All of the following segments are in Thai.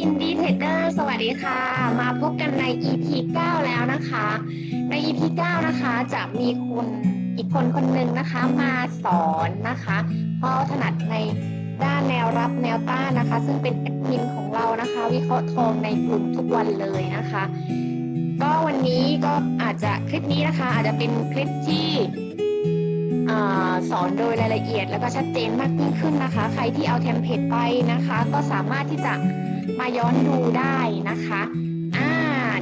อินดี้เทรดเดอร์สวัสดีค่ะ มาพบกันใน EP 9 แล้วนะคะ ใน EP 9 นะคะ จะมีคนอีกคนคนหนึ่งนะคะมาสอนนะคะเพราะถนัดในด้านแนวรับแนวต้านนะคะ ซึ่งเป็นแอดมินของเรานะคะ วิเคราะห์ทองในกลุ่มทุกวันเลยนะคะ ก็วันนี้ก็อาจจะคลิปนี้นะคะ อาจจะเป็นคลิปที่ สอนโดยรายละเอียดแล้วก็ชัดเจนมากยิ่งขึ้นนะคะ ใครที่เอาเทมเพลตไปนะคะ ก็สามารถที่จะมาย้อนดูได้นะคะอ่า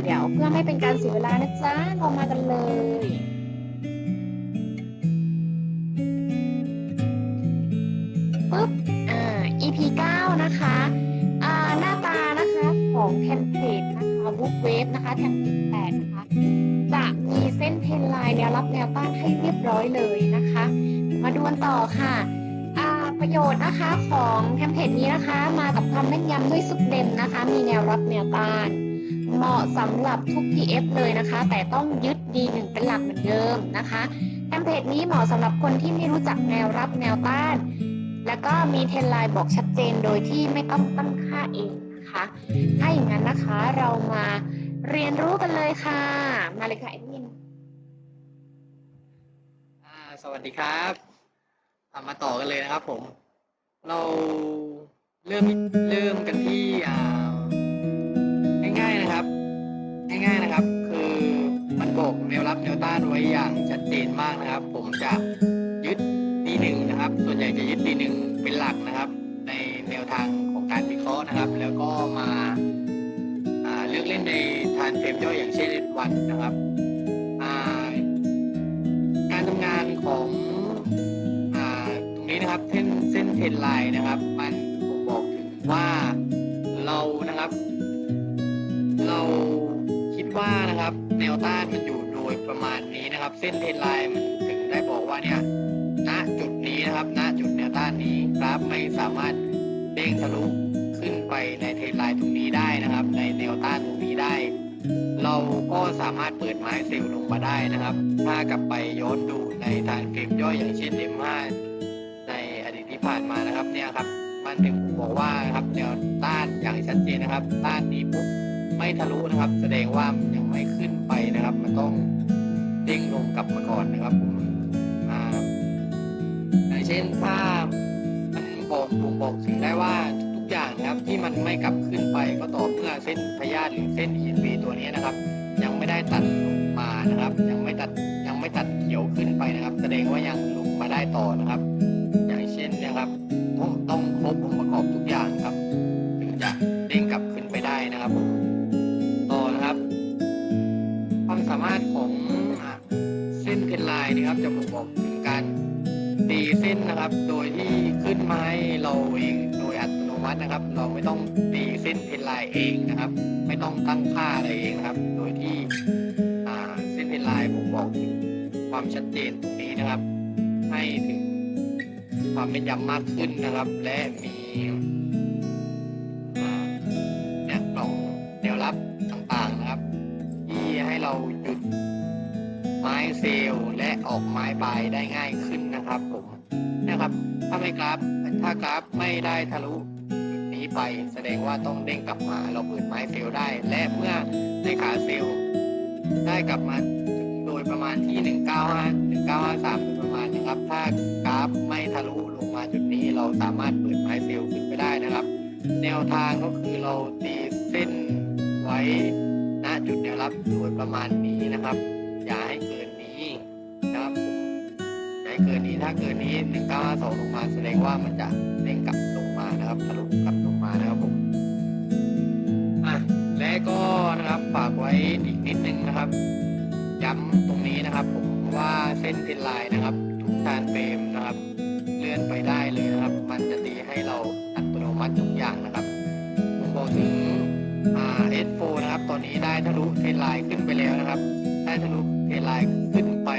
เดี๋ยวเพื่อไม่เป็นการเสียเวลานะจ๊ะเรามากันเลยปุ๊บอ่า EP 9 นะคะอ่าหน้าตานะคะของเทมเพลตนะคะบุ๊กเวฟนะคะเทมเพลต8นะคะจะมีเส้นเทนไลน์แนวรับแนวต้านให้เรียบร้อยเลย ต่อค่ะประโยชน์นะคะของเทมเพลตนี้นะคะ มากับความแม่นยำด้วยซุปเดมนนะคะ มีแนวรับแนวต้าน เหมาะสำหรับทุก PF เลยนะคะ แต่ต้องยึด D1 เป็นหลักเหมือนเดิมนะคะเทมเพลตนี้เหมาะสำหรับคนที่ไม่รู้จักแนวรับแนวต้าน แล้วก็มีเทรนไลน์บอกชัดเจนโดยที่ไม่ต้องตั้งค่าเองนะคะถ้าอย่างนั้นนะคะเรามาเรียนรู้กันเลยค่ะ มาเลยค่ะแอดมินสวัสดีครับามาต่อกันเลยนะครับผม เราเริ่มเริ่มกันที่อ่าง่ายๆนะครับ ง่ายๆนะครับ คือมันบอกแนวรับแนวต้านไว้อย่างชัดเจนมากนะครับ ผมจะยึด D1 นะครับ ส่วนใหญ่จะยึด D1 เป็นหลักนะครับ ในแนวทางของการวิเคราะห์นะครับ แล้วก็มาอ่าเลือกเล่นในทานเฟรมย่อยอย่างเช่นวันนะครับ ส้นเส้นเทรนไลน์นะครับ มันบ่งบอกถึงว่าเรานะครับ เราคิดว่านะครับ แนวต้านมันอยู่โดยประมาณนี้นะครับ เส้นเทรนไลน์มันถึงได้บอกว่าเนี่ยณจุดนี้นะครับณจุดแนวต้านนี้กราฟไม่สามารถเด้งทะลุขึ้นไปในเทรนไลน์ตรงนี้ได้นะครับ ในแนวต้านตรงนี้ได้ เราก็สามารถเปิดไม้เซลล์ลงมาได้นะครับ ถ้ากลับไปย้อนดูในฐานเฟรมย่อยอย่างเช่น M5 ผ่านมานะครับเนี่ยครับมันถึงบอกว่าครับแนวต้านอย่างชัดเจนนะครับ ต้านนี้ปุ๊บไม่ทะลุนะครับ แสดงว่ามันยังไม่ขึ้นไปนะครับ มันต้องเด้งลงกลับมาก่อนนะครับผมอ่าอย่างเช่นถ้ามันบอกบ่งบอกถึงได้ว่าทุกอย่างนะครับที่มันไม่กลับขึ้นไปก็ต่อเมื่อเส้นพยาธิหรือเส้น EMB ตัวนี้นะครับ ยังไม่ได้ตัดลงมานะครับ ยังไม่ตัดยังไม่ตัดเขียวขึ้นไปนะครับ แสดงว่ายังลงมาได้ต่อนะครับ เส้นนะครับ โดยที่ขึ้นไม้เราเองโดยอัตโนมัตินะครับ เราไม่ต้องตีเส้นเทรนไลน์เองนะครับ ไม่ต้องตั้งค่าอะไรเองนะครับ โดยที่เส้นเทรนไลน์บ่งบอกถึงความชัดเจนตรงนี้นะครับ ให้ถึงความเป็นยำมากขึ้นนะครับ และมีอ่าเนี่ยกล่องแนวรับต่างๆนะครับ ที่ให้เราหยุดไม้เซลล์และออกไม้บายได้ง่ายขึ้น นะครับผมนะครับ ถ้าไม่กราฟถ้ากราฟไม่ได้ทะลุจุดนี้ไป แสดงว่าต้องเด้งกลับมา เราเปิดไม้เซลได้ และเมื่อในขาเซลได้กลับมาถึงโดยประมาณที่ 195 1953โดยประมาณนะครับ ถ้ากราฟไม่ทะลุลงมาจุดนี้เราสามารถเปิดไม้เซลขึ้นไปได้นะครับ แนวทางก็คือเราตีเส้นไว้ณจุดแนวรับโดยประมาณนี้นะครับ อย่าให้เกิน เกินนี้ถ้าเกินนี้หนึ่งเก้าห้าสองลงมาแสดงว่ามันจะเด้งกลับลงมานะครับทะลุกลับลงมานะครับผมอะและก็นะครับฝากไว้อีกนิดนึงนะครับ ย้ำตรงนี้นะครับ ผมว่าเส้นเทรนไลน์นะครับ ทุกทานเฟรมนะครับ เลื่อนไปได้เลยนะครับ มันจะตีให้เราอัตโนมัติทุกอย่างนะครับผมบอกถึงอ่า S4 นะครับ ตอนนี้ได้ทะลุเทนไลน์ขึ้นไปแล้วนะครับ ได้ทะลุเทนไลน์ขึ้นไป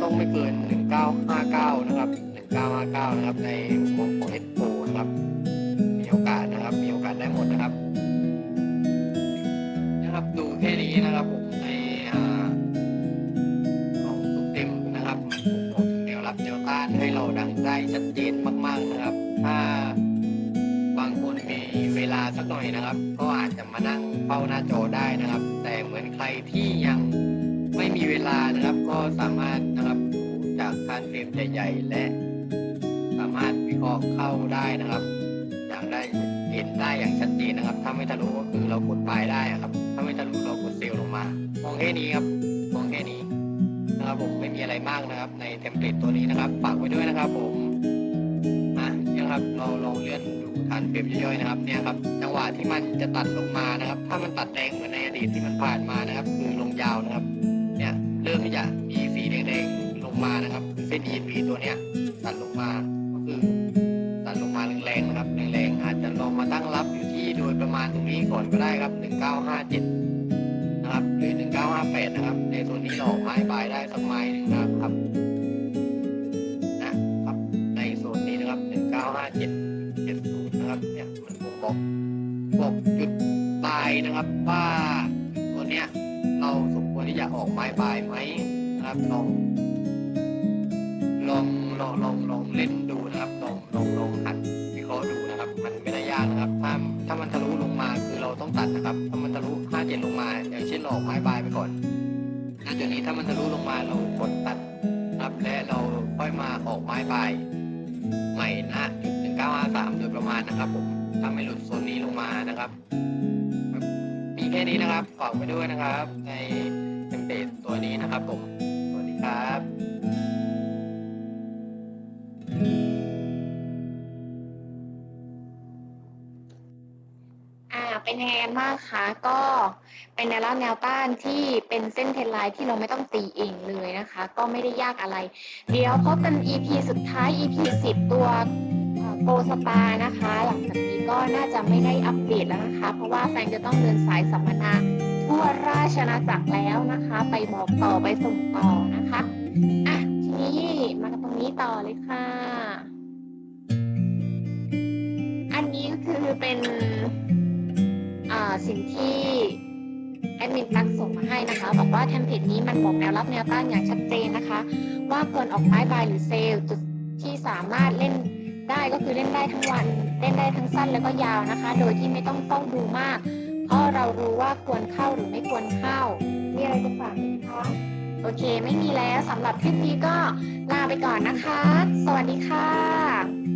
ต้องไม่เกิน 1959 นะครับ 1959 นะครับ ในมุมมองของ S4 นะครับ มีโอกาสนะครับ มีโอกาสได้หมดนะครับ นะครับ ดูแค่นี้นะครับผมในอ่าของตุกเต็มนะครับผมยอมรับอกถึงแนวได้ชัดเจนมากๆนะครับ ถ้าบางคนมีเวลาสักหน่อยนะครับ ก็อาจจะมานั่งเฝ้าหน้าจอได้นะครับ แต่เหมือนใครที่ยัง ไม่มีเวลานะครับก็สามารถนะครับดูจากการเฟรมใหญ่ๆและ สามารถวิเคราะห์เข้าได้นะครับ อย่างได้เห็นได้อย่างชัดเจนนะครับ ถ้าไม่ทะลุก็คือเรากดปลายได้อะครับ ถ้าไม่ทะลุเรากดเซลล์ลงมามองแค่นี้ครับมองแค่นี้นะครับผมไม่มีอะไรมากนะครับ ในเทมเพลตตัวนี้นะครับฝากไว้ด้วยนะครับ ผมอะเนี่ยครับเราลองเลื่อนดูฐานเฟรมย่อยๆนะครับ เนี่ยครับจังหวะที่มันจะตัดลงมานะครับ ถ้ามันตัดแรงเหมือนในอดีตที่มันผ่านมานะครับ คือลงยาวนะครับ เริ่มที่จะมีสีแดงๆลงมานะครับ เส้น EMP ตัวเนี้ยตัดลงมาก็คือตัดลงมาแรงๆนะครับแรงๆอาจจะลองมาตั้งรับอยู่ที่โดยประมาณตรงนี้ก่อนก็ได้ครับ 1957 นะครับหรือ 1958 นะครับ ในโซนนี้เราอกไม้บายได้สักไม้หนึ่งนะครับนะครับในโซนนี้นะครับ 1957 70 นะครับเนี่ยมันบ่งบอกบอกจุดตายนะครับว่าตัวเนี้ยเราสม ที่จะออกไม้บายไหมนะครับลองลองลองลองลองเล่นดูนะครับลองลองลองหัดวิเคราะห์ดูนะครับ มันไม่ได้ยากนะครับ ถ้าถ้ามันทะลุลงมาคือเราต้องตัดนะครับ ถ้ามันทะลุ57ลงมา อย่างเช่นออกไม้บายไปก่อนณจุดนี้ถ้ามันทะลุลงมาเรากดตัดครับ และเราค่อยมาออกไม้บายใหม่นะจุด1953โดยประมาณนะครับผมถ้าไม่หลุดโซนนี้ลงมานะครับ มีแค่นี้นะครับฝากไว้ด้วยนะครับ ใน เทมเพลตตัวนี้นะครับผม สวัสดีครับอ่าเป็นยังไงกันบ้างคะก็เป็นแนวรับแนวต้านที่เป็นเส้นเทนไลน์ที่เราไม่ต้องตีเองเลยนะคะ ก็ไม่ได้ยากอะไร เดี๋ยวพบกัน EP สุดท้าย EP 10 ตัวโกสตานะคะ หลังจากนี้ก็น่าจะไม่ได้อัปเดตแล้วนะคะ เพราะว่าแฟนจะต้องเดินสายสัมมนา ทั่วราชอาณาจักรแล้วนะคะ ไปบอกต่อไปส่งต่อนะคะอะทีนี้มาตรงนี้ต่อเลยค่ะ อันนี้คือเป็นอ่าสิ่งที่แอดมินตักส่งมาให้นะคะบอกว่าเทมเพลตนี้มันบอกแนวรับแนวต้านอย่างชัดเจนนะคะ ว่าควรออกไม้บายหรือเซลล์จุดที่สามารถเล่นได้ก็คือเล่นได้ทั้งวัน เล่นได้ทั้งสั้นแล้วก็ยาวนะคะ โดยที่ไม่ต้องต้องดูมาก เพราะเรารู้ว่าควรเข้าหรือไม่ควรเข้ามีอะไรจะฝากไหมคะโอเค ไม่มีแล้วสำหรับคลิปนี้ก็ลาไปก่อนนะคะ สวัสดีค่ะ